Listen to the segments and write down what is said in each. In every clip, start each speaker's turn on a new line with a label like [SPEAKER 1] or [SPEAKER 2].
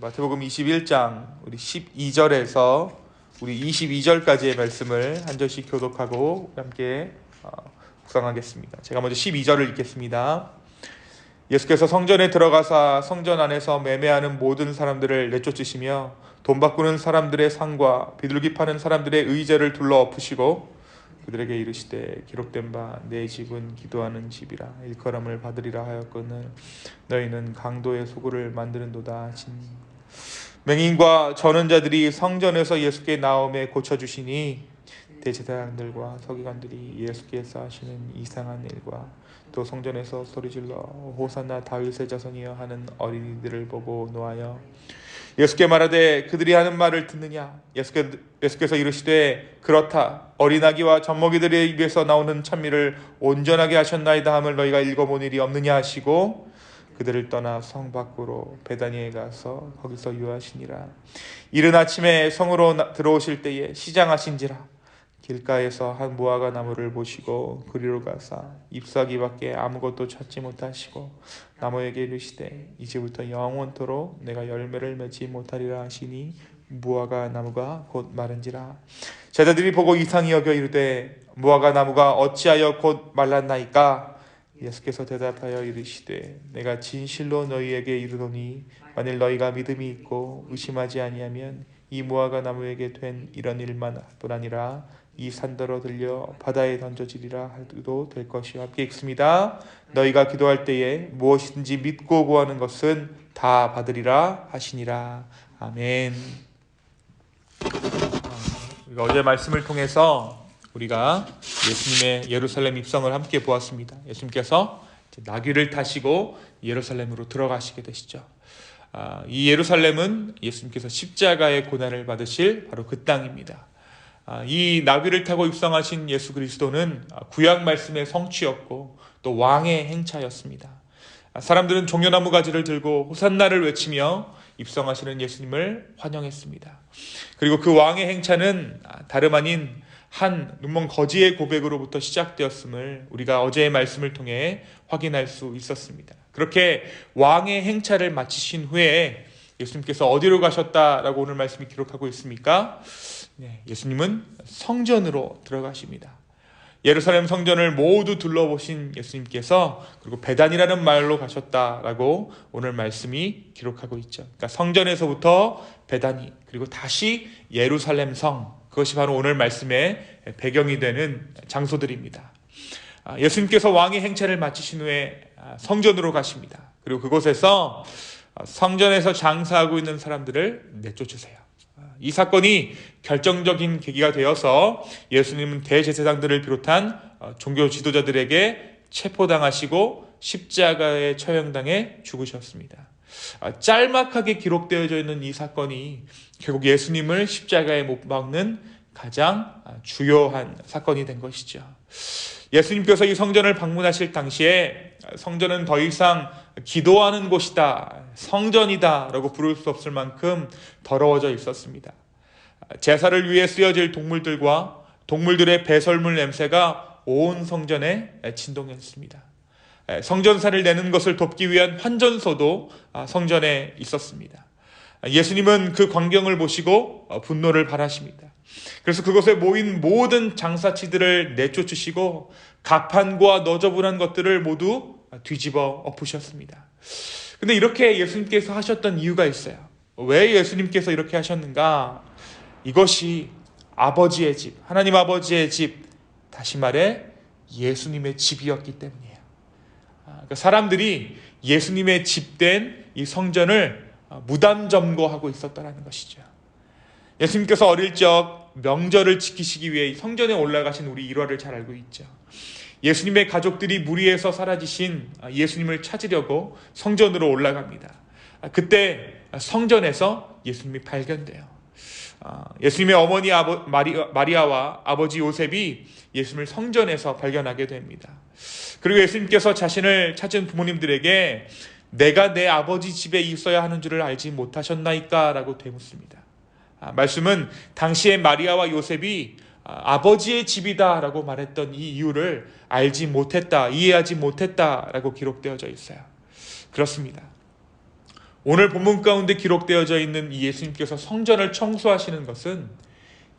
[SPEAKER 1] 마태복음 21장 우리 12절에서 우리 22절까지의 말씀을 한 절씩 교독하고 함께 어, 묵상하겠습니다. 제가 먼저 12절을 읽겠습니다. 예수께서 성전에 들어가사 성전 안에서 매매하는 모든 사람들을 내쫓으시며 돈 바꾸는 사람들의 상과 비둘기 파는 사람들의 의제를 둘러 엎으시고 그들에게 이르시되 기록된 바 내 집은 기도하는 집이라 일컬음을 받으리라 하였거늘 너희는 강도의 소굴을 만드는도다 진 맹인과 전원자들이 성전에서 예수께 나옴에 고쳐주시니 대제사장들과 서기관들이 예수께 서 하시는 이상한 일과 또 성전에서 소리질러 호산나 다윗의 자손이여 하는 어린이들을 보고 노하여 예수께 말하되 그들이 하는 말을 듣느냐? 예수께, 예수께서 이르시되 그렇다. 어린아기와 젖먹이들의 입에서 나오는 찬미를 온전하게 하셨나이다 함을 너희가 읽어본 일이 없느냐 하시고 그들을 떠나 성 밖으로 베다니에 가서 거기서 유하시니라. 이른 아침에 성으로 나- 들어오실 때에 시장하신지라. 길가에서 한 무화과 나무를 보시고 그리로 가사 잎사귀밖에 아무것도 찾지 못하시고 나무에게 이르시되 이제부터 영원토록 내가 열매를 맺지 못하리라 하시니 무화과 나무가 곧 마른지라. 제자들이 보고 이상히 여겨 이르되 무화과 나무가 어찌하여 곧 말랐나이까 예수께서 대답하여 이르시되 내가 진실로 너희에게 이르노니 만일 너희가 믿음이 있고 의심하지 아니하면 이 무화과 나무에게 된 이런 일만 뿐 아니라 이 산더러 들려 바다에 던져지리라 해도 될 것이요 함께 읽습니다. 너희가 기도할 때에 무엇이든지 믿고 구하는 것은 다 받으리라 하시니라. 아멘. 어, 어제 말씀을 통해서 우리가 예수님의 예루살렘 입성을 함께 보았습니다. 예수님께서 나귀를 타시고 예루살렘으로 들어가시게 되시죠. 아, 이 예루살렘은 예수님께서 십자가의 고난을 받으실 바로 그 땅입니다. 아, 이 나귀를 타고 입성하신 예수 그리스도는 아, 구약 말씀의 성취였고 또 왕의 행차였습니다. 아, 사람들은 종려나무 가지를 들고 호산나를 외치며 입성하시는 예수님을 환영했습니다. 그리고 그 왕의 행차는 아, 다름 아닌 한 눈먼 거지의 고백으로부터 시작되었음을 우리가 어제의 말씀을 통해 확인할 수 있었습니다. 그렇게 왕의 행차를 마치신 후에 예수님께서 어디로 가셨다라고 오늘 말씀이 기록하고 있습니까? 네, 예수님은 성전으로 들어가십니다. 예루살렘 성전을 모두 둘러보신 예수님께서 그리고 배단이라는 말로 가셨다라고 오늘 말씀이 기록하고 있죠. 그러니까 성전에서부터 배단이 그리고 다시 예루살렘 성 그것이 바로 오늘 말씀의 배경이 되는 장소들입니다. 아, 예수님께서 왕의 행차를 마치신 후에 아, 성전으로 가십니다. 그리고 그곳에서 아, 성전에서 장사하고 있는 사람들을 내쫓으세요. 아, 이 사건이 결정적인 계기가 되어서 예수님은 대제사장들을 비롯한 어, 종교 지도자들에게 체포당하시고 십자가에 처형당해 죽으셨습니다. 아, 짤막하게 기록되어져 있는 이 사건이 결국 예수님을 십자가에 못 박는 가장 아, 주요한 사건이 된 것이죠. 예수님께서 이 성전을 방문하실 당시에 성전은 더 이상 기도하는 곳이다, 성전이다 라고 부를 수 없을 만큼 더러워져 있었습니다. 제사를 위해 쓰여질 동물들과 동물들의 배설물 냄새가 온 성전에 진동했습니다. 성전사를 내는 것을 돕기 위한 환전소도 아, 성전에 있었습니다. 예수님은 그 광경을 보시고 어, 분노를 발하십니다. 그래서 그곳에 모인 모든 장사치들을 내쫓으시고 가판과 너저분한 것들을 모두 뒤집어 엎으셨습니다. 근데 이렇게 예수님께서 하셨던 이유가 있어요. 왜 예수님께서 이렇게 하셨는가? 이것이 아버지의 집, 하나님 아버지의 집, 다시 말해 예수님의 집이었기 때문이에요. 아, 그러니까 사람들이 예수님의 집된 이 성전을 무단 점거하고 있었다라는 것이죠. 예수님께서 어릴 적 명절을 지키시기 위해 이 성전에 올라가신 우리 일화를 잘 알고 있죠. 예수님의 가족들이 무리해서 사라지신 예수님을 찾으려고 성전으로 올라갑니다. 아, 그때 성전에서 예수님이 발견돼요. 아, 예수님의 어머니 아버, 마리, 마리아 와 아버지 요셉이 예수님을 성전에서 발견하게 됩니다. 그리고 예수님께서 자신을 찾은 부모님들에게 내가 내 아버지 집에 있어야 하는 줄을 알지 못하셨나이까? 라고 되묻습니다. 아, 말씀은 당시에 마리아와 요셉이 아, 아버지의 집이다 라고 말했던 이 이유를 알지 못했다, 이해하지 못했다 라고 기록되어져 있어요. 그렇습니다. 오늘 본문 가운데 기록되어져 있는 이 예수님께서 성전을 청소하시는 것은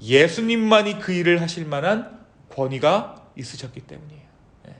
[SPEAKER 1] 예수님만이 그 일을 하실 만한 권위가 있으셨기 때문이에요. 예.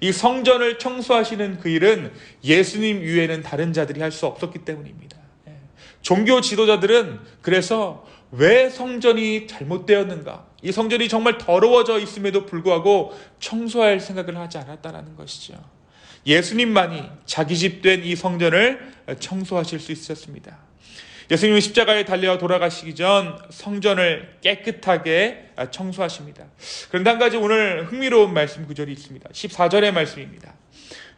[SPEAKER 1] 이 성전을 청소하시는 그 일은 예수님 위에는 다른 자들이 할 수 없었기 때문입니다. 예. 종교 지도자들은 그래서 왜 성전이 잘못되었는가? 이 성전이 정말 더러워져 있음에도 불구하고 청소할 생각을 하지 않았다라는 것이죠. 예수님만이 자기 집 된 이 성전을 청소하실 수 있었습니다. 예수님은 십자가에 달려 돌아가시기 전 성전을 깨끗하게 청소하십니다. 그런데 한 가지 오늘 흥미로운 말씀 구절이 있습니다. 14절의 말씀입니다.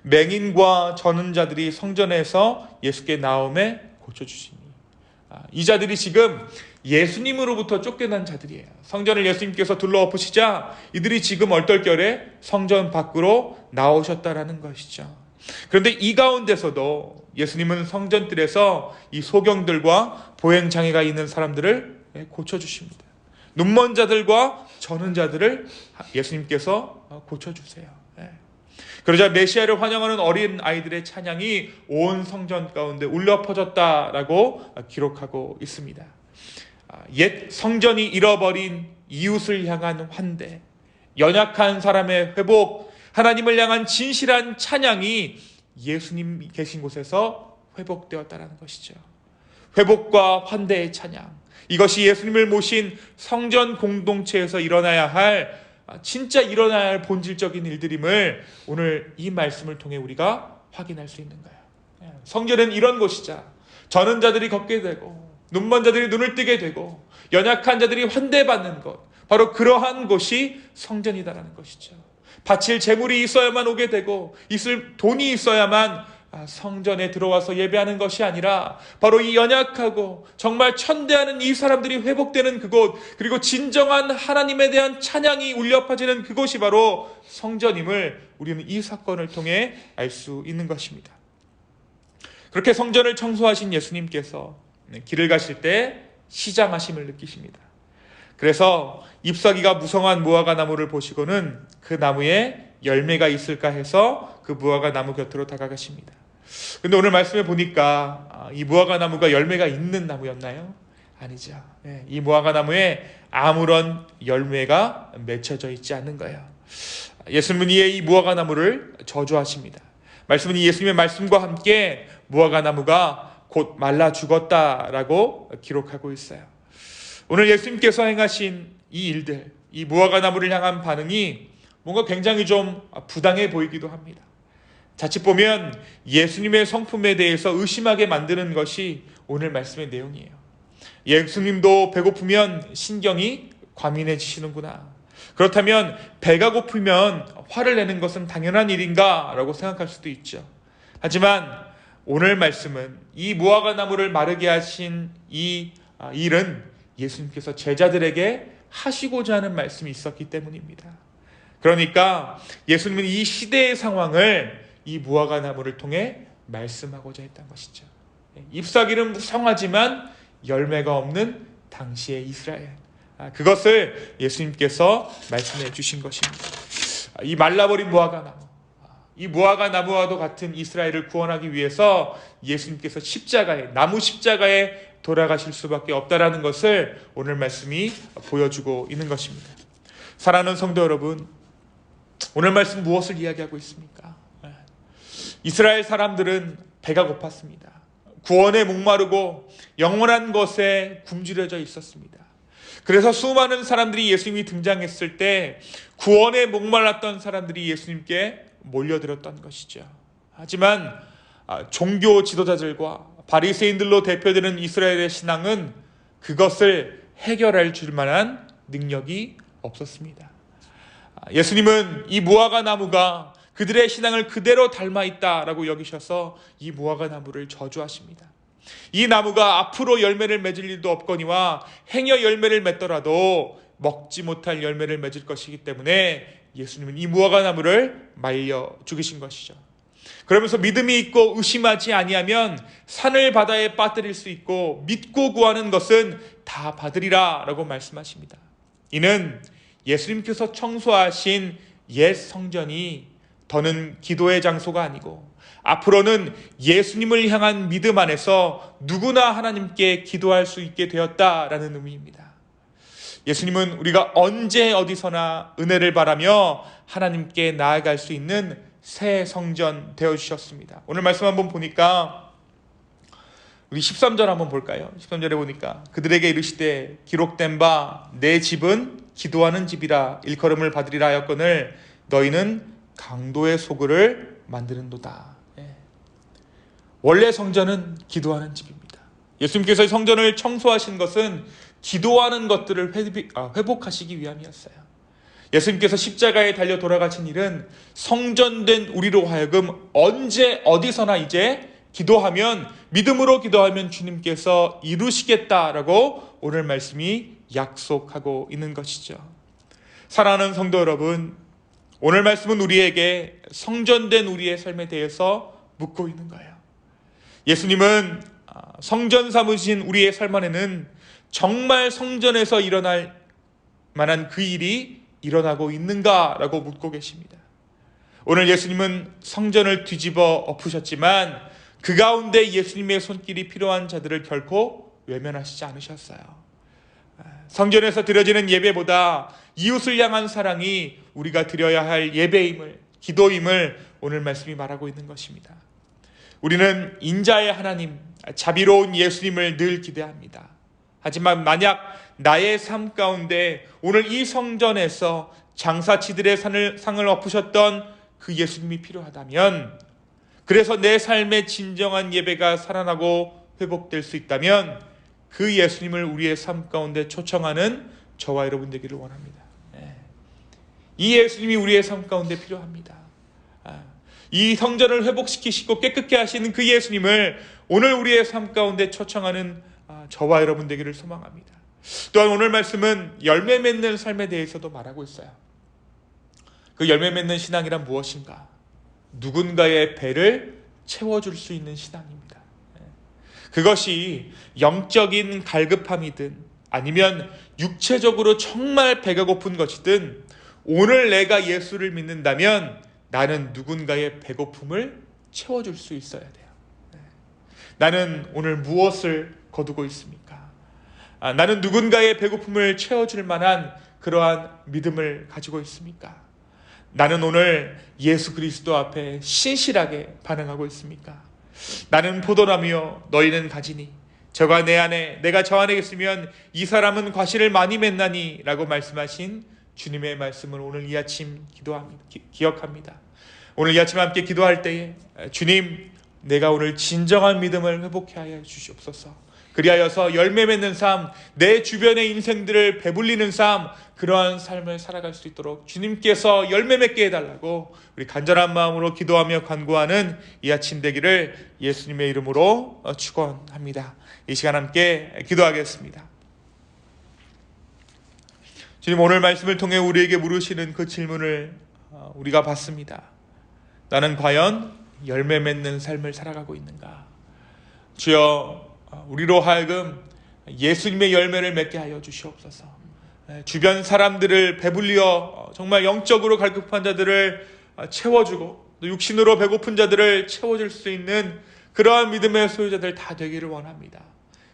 [SPEAKER 1] 맹인과 저는 자들이 성전에서 예수께 나옴에 고쳐주시니. 아, 이 자들이 지금 예수님으로부터 쫓겨난 자들이에요. 성전을 예수님께서 둘러엎으시자 이들이 지금 얼떨결에 성전 밖으로 나오셨다라는 것이죠. 그런데 이 가운데서도 예수님은 성전뜰에서 이 소경들과 보행 장애가 있는 사람들을 고쳐 주십니다. 눈먼 자들과 저는 자들을 예수님께서 고쳐 주세요. 그러자 메시아를 환영하는 어린 아이들의 찬양이 온 성전 가운데 울려 퍼졌다라고 기록하고 있습니다. 옛 성전이 잃어버린 이웃을 향한 환대, 연약한 사람의 회복, 하나님을 향한 진실한 찬양이 예수님 계신 곳에서 회복되었다라는 것이죠. 회복과 환대의 찬양. 이것이 예수님을 모신 성전 공동체에서 일어나야 할 진짜 일어나야 할 본질적인 일들임을 오늘 이 말씀을 통해 우리가 확인할 수 있는 거예요. 예, 성전은 이런 곳이자 저는 자들이 걷게 되고 눈먼 자들이 눈을 뜨게 되고 연약한 자들이 환대받는 것 바로 그러한 곳이 성전이다라는 것이죠. 바칠 재물이 있어야만 오게 되고 있을 돈이 있어야만 아, 성전에 들어와서 예배하는 것이 아니라 바로 이 연약하고 정말 천대하는 이 사람들이 회복되는 그곳 그리고 진정한 하나님에 대한 찬양이 울려 퍼지는 그곳이 바로 성전임을 우리는 이 사건을 통해 알 수 있는 것입니다. 그렇게 성전을 청소하신 예수님께서 길을 가실 때 시장하심을 느끼십니다. 그래서 잎사귀가 무성한 무화과 나무를 보시고는 그 나무에 열매가 있을까 해서 그 무화과 나무 곁으로 다가가십니다. 근데 오늘 말씀에 보니까 아, 이 무화과 나무가 열매가 있는 나무였나요? 아니죠. 예, 이 무화과 나무에 아무런 열매가 맺혀져 있지 않는 거예요. 예수님은 이 무화과 나무를 저주하십니다. 말씀은 예수님의 말씀과 함께 무화과 나무가 곧 말라 죽었다라고 기록하고 있어요. 오늘 예수님께서 행하신 이 일들, 이 무화과 나무를 향한 반응이 뭔가 굉장히 좀 부당해 보이기도 합니다. 자칫 보면 예수님의 성품에 대해서 의심하게 만드는 것이 오늘 말씀의 내용이에요. 예수님도 배고프면 신경이 과민해지시는구나. 그렇다면 배가 고프면 화를 내는 것은 당연한 일인가? 라고 생각할 수도 있죠. 하지만 오늘 말씀은 이 무화과 나무를 마르게 하신 이 아, 일은 예수님께서 제자들에게 하시고자 하는 말씀이 있었기 때문입니다. 그러니까 예수님은 이 시대의 상황을 이 무화과 나무를 통해 말씀하고자 했던 것이죠. 잎사귀는 무성하지만 열매가 없는 당시의 이스라엘. 아, 그것을 예수님께서 말씀해 주신 것입니다. 이 말라버린 무화과 나무. 이 무화과 나무와도 같은 이스라엘을 구원하기 위해서 예수님께서 십자가에 나무 십자가에 돌아가실 수밖에 없다라는 것을 오늘 말씀이 보여주고 있는 것입니다. 사랑하는 성도 여러분, 오늘 말씀 무엇을 이야기하고 있습니까? 이스라엘 사람들은 배가 고팠습니다. 구원에 목마르고 영원한 것에 굶주려져 있었습니다. 그래서 수많은 사람들이 예수님이 등장했을 때 구원에 목말랐던 사람들이 예수님께 몰려들었던 것이죠. 하지만 아, 종교 지도자들과 바리새인들로 대표되는 이스라엘의 신앙은 그것을 해결할 줄 만한 능력이 없었습니다. 아, 예수님은 이 무화과 나무가 그들의 신앙을 그대로 닮아 있다라고 여기셔서 이 무화과 나무를 저주하십니다. 이 나무가 앞으로 열매를 맺을 일도 없거니와 행여 열매를 맺더라도 먹지 못할 열매를 맺을 것이기 때문에 예수님은 이 무화과 나무를 말려 죽이신 것이죠. 그러면서 믿음이 있고 의심하지 아니하면 산을 바다에 빠뜨릴 수 있고 믿고 구하는 것은 다 받으리라라고 말씀하십니다. 이는 예수님께서 청소하신 옛 성전이 더는 기도의 장소가 아니고 앞으로는 예수님을 향한 믿음 안에서 누구나 하나님께 기도할 수 있게 되었다라는 의미입니다. 예수님은 우리가 언제 어디서나 은혜를 바라며 하나님께 나아갈 수 있는 새 성전 되어 주셨습니다. 오늘 말씀 한번 보니까 우리 13절 한번 볼까요? 13절에 보니까 그들에게 이르시되 기록된 바 내 집은 기도하는 집이라 일컬음을 받으리라 하였거늘 너희는 강도의 소굴을 만드는도다. 예. 원래 성전은 기도하는 집입니다. 예수님께서 성전을 청소하신 것은 기도하는 것들을 아, 회복하시기 위함이었어요. 예수님께서 십자가에 달려 돌아가신 일은 성전된 우리로 하여금 언제 어디서나 이제 기도하면 믿음으로 기도하면 주님께서 이루시겠다라고 오늘 말씀이 약속하고 있는 것이죠. 사랑하는 성도 여러분, 오늘 말씀은 우리에게 성전된 우리의 삶에 대해서 묻고 있는 거예요. 예수님은 아, 성전 삼으신 우리의 삶 안에는 정말 성전에서 일어날 만한 그 일이 일어나고 있는가라고 묻고 계십니다. 오늘 예수님은 성전을 뒤집어 엎으셨지만 그 가운데 예수님의 손길이 필요한 자들을 결코 외면하시지 않으셨어요. 성전에서 드려지는 예배보다 이웃을 향한 사랑이 우리가 드려야 할 예배임을 기도임을 오늘 말씀이 말하고 있는 것입니다. 우리는 인자의 하나님, 자비로운 예수님을 늘 기대합니다. 하지만 만약 나의 삶 가운데 오늘 이 성전에서 장사치들의 상을, 상을 엎으셨던 그 예수님이 필요하다면 그래서 내 삶의 진정한 예배가 살아나고 회복될 수 있다면 그 예수님을 우리의 삶 가운데 초청하는 저와 여러분 되기를 원합니다. 예. 이 예수님이 우리의 삶 가운데 필요합니다. 아, 이 성전을 회복시키시고 깨끗게 하시는 그 예수님을 오늘 우리의 삶 가운데 초청하는 아, 저와 여러분 되기를 소망합니다. 또한 오늘 말씀은 열매 맺는 삶에 대해서도 말하고 있어요. 그 열매 맺는 신앙이란 무엇인가? 누군가의 배를 채워줄 수 있는 신앙입니다. 예. 그것이 영적인 갈급함이든 아니면 육체적으로 정말 배가 고픈 것이든 오늘 내가 예수를 믿는다면 나는 누군가의 배고픔을 채워줄 수 있어야 돼요. 예. 나는 오늘 무엇을 거두고 있습니까? 아, 나는 누군가의 배고픔을 채워줄 만한 그러한 믿음을 가지고 있습니까? 나는 오늘 예수 그리스도 앞에 신실하게 반응하고 있습니까? 나는 포도나무여 너희는 가지니 저가 내 안에 내가 저 안에 있으면 이 사람은 과실을 많이 맺나니 라고 말씀하신 주님의 말씀을 오늘 이 아침 기도합니다. 기, 기억합니다. 오늘 이 아침 함께 기도할 때에 주님 내가 오늘 진정한 믿음을 회복해 하여 주시옵소서. 그리하여서 열매 맺는 삶, 내 주변의 인생들을 배불리는 삶, 그러한 삶을 살아갈 수 있도록 주님께서 열매 맺게 해달라고 우리 간절한 마음으로 기도하며 간구하는 이 아침 되기를 예수님의 이름으로 축원합니다. 이 시간 함께 기도하겠습니다. 주님 오늘 말씀을 통해 우리에게 물으시는 그 질문을 어, 우리가 받습니다. 나는 과연 열매 맺는 삶을 살아가고 있는가? 주여 우리로 하여금 예수님의 열매를 맺게 하여 주시옵소서. 주변 사람들을 배불리어 정말 영적으로 갈급한 자들을 채워주고 또 육신으로 배고픈 자들을 채워줄 수 있는 그러한 믿음의 소유자들 다 되기를 원합니다.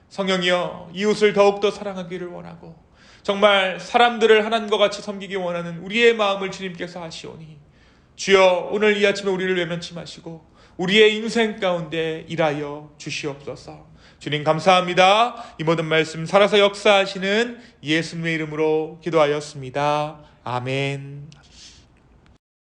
[SPEAKER 1] 성령이여 이웃을 더욱더 사랑하기를 원하고 정말 사람들을 하나님과 같이 섬기기 원하는 우리의 마음을 주님께서 하시오니 주여 오늘 이 아침에 우리를 외면치 마시고 우리의 인생 가운데 일하여 주시옵소서. 주님 감사합니다. 이 모든 말씀 살아서 역사하시는 예수님의 이름으로 기도하였습니다. 아멘.